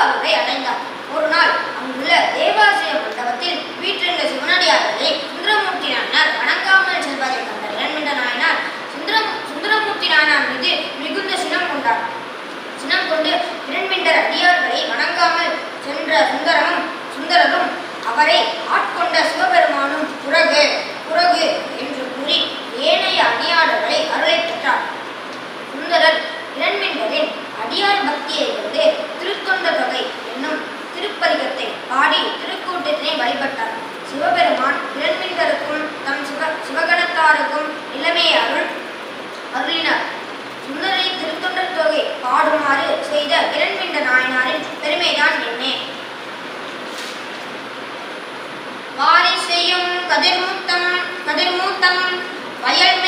திருவாரூரை அடைந்தார். ஒரு நாள் அங்குள்ள தேவாசிரிய மண்டபத்தில் வீற்றிருந்த சிவனடியாரனை சுந்தரமூர்த்தி நாயனார் வணங்காமல் செல்வதை கண்ட இரண்மிட நாயனார் சுந்தரம் சுந்தரமூர்த்தி நாயனார் மீது மிகுந்த சினம் கொண்டார். சினம் கொண்டு இரண்மிண்டர் அடியார்களை வணங்காமல் சென்ற சுந்தரமும் சுந்தரரும் அவரை ஆட்கொண்ட சிவபெருமானும் புறகு புறகு என்று கூறி ஏனைய அடியாளர்களை அருளை பெற்றார். சுந்தரர் இரண்மிண்டரின் அடியார் பக்தியை கொண்டு உகந்த தொகை என்னும் திருப்பதிகத்தை பாடி திருக்கூட்டத்தினை வழிபட்டார். சிவபெருமான் இரண்மின்களுக்கும் தம் சிவ சிவகணத்தாருக்கும் நிலைமையை அருள் அருளினார். சுந்தரை திருத்தொண்டர் தொகை பாடுமாறு செய்த இரண்மிண்ட நாயனாரின் பெருமைதான் என்ன. வாரி செய்யும் கதிர்மூத்தம் கதிர்மூத்தம் வயல்